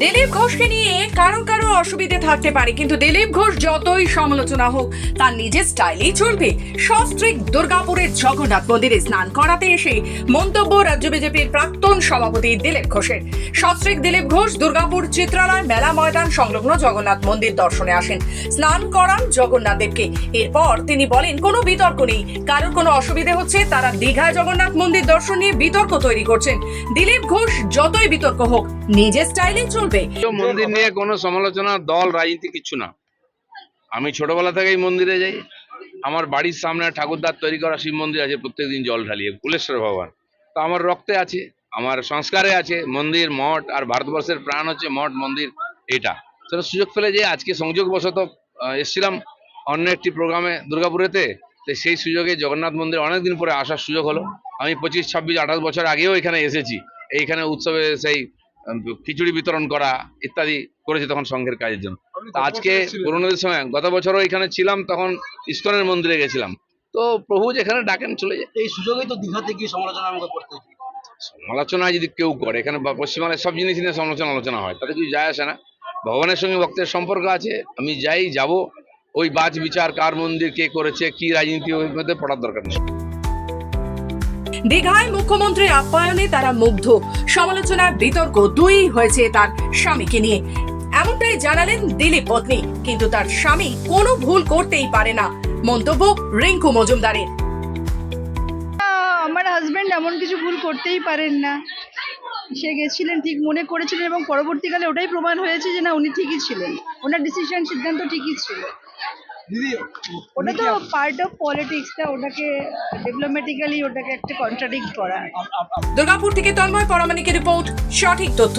দিলীপ ঘোষকে নিয়ে কারও কারও অসুবিধে থাকতে পারে, কিন্তু দিলীপ ঘোষ যতই সমালোচনা হোক, তার নিজের স্টাইলেই চলবে। সস্ত্রিক দুর্গাপুরের জগন্নাথ মন্দিরে স্নান করাতে এসে মন্তব্য রাজ্য বিজেপির প্রাক্তন সভাপতি দিলীপ ঘোষের। সস্ত্রিক দিলীপ ঘোষ দুর্গাপুর চিত্রালয় মেলা ময়দান সংলগ্ন জগন্নাথ মন্দির দর্শনে আসেন। স্নান করান জগন্নাথ দেবকে। এরপর তিনি বলেন, কোনো বিতর্ক নেই। কারোর কোনো অসুবিধে হচ্ছে, তারা দীঘায় জগন্নাথ মন্দির দর্শন নিয়ে বিতর্ক তৈরি করছেন। দিলীপ ঘোষ যতই বিতর্ক হোক, নিজের স্টাইলেই চলবে। তো মন্দির নিয়ে কোনো সমালোচনা দল রাজনীতি কিচ্ছু না। আমি ছোটবেলা থেকেই মন্দিরে যাই। আমার বাড়ির সামনে ঠাকুরদার তৈরি করা শিব মন্দির আছে প্রত্যেকদিন জল ঢালিয়ে। কুলেশ্বর ভগবান। তো আমার রক্তে আছে আমার সংস্কারে আছে মন্দির মঠ আর ভারতবর্ষের প্রাণ হচ্ছে মঠ মন্দির এটা। সেটা সুযোগ পেলে যে আজকে সংযোগবশত আহ, এসেছিলাম অন্য একটি প্রোগ্রামে দুর্গাপুরেতে তো সেই সুযোগে জগন্নাথ মন্দির অনেকদিন পরে আসার সুযোগ হলো। আমি পঁচিশ ছাব্বিশ আঠাশ বছর আগেও এখানে এসেছি। এইখানে উৎসবে সেই খিচুড়ি বিতরণ করা ইত্যাদি করেছি তখন সংঘের কাজের জন্য। আজকে পুরোনোদের সময় গত বছরও এখানে ছিলাম তখন ইস্কনের মন্দিরে গেছিলাম। তো প্রভু যেখানে ডাকেন চলে যায় এই সুযোগেই তো দীঘাতে গিয়ে সমালোচনা আমাকে করতে সমালোচনা যদি কেউ করে এখানে পশ্চিমবাংলায় সব জিনিস নিয়ে সমালোচনা আলোচনা হয় তাতে কিছু যায় আসে না। ভগবানের সঙ্গে ভক্তের সম্পর্ক আছে আমি যাই যাব। ওই বাজ বিচার কার মন্দির কে করেছে কি রাজনীতি ওই মধ্যে পড়ার দরকার নেই। দীঘায় মুখ্যমন্ত্রীর আপ্যায়নে তারা মুগ্ধ। সমালোচনা বিতর্ক দুই হয়েছে তার স্বামীকে নিয়ে। এমনটাই জানালেন দিলীপ পত্নী, কিন্তু তার স্বামী কোনো ভুল করতেই পারে না, মন্তব্য রিঙ্কু মজুমদারের। আমার হাজবেন্ড এমন কিছু ভুল করতেই পারেন না। সে গেছিলেন ঠিক মনে করেছিলেন এবং পরবর্তীকালে ওটাই প্রমাণ হয়েছে যে না, উনি ঠিকই ছিলেন। ওনার ডিসিশন সিদ্ধান্ত ঠিকই ছিল। ওটা তো পার্ট অফ পলিটিক্সটা ওটাকে ডিপ্লোম্যাটিক্যালি ওটাকে একটা কন্ট্রাডিক্ট করা। দুর্গাপুর থেকে তন্ময় পরামানিকের রিপোর্ট সঠিক তথ্য।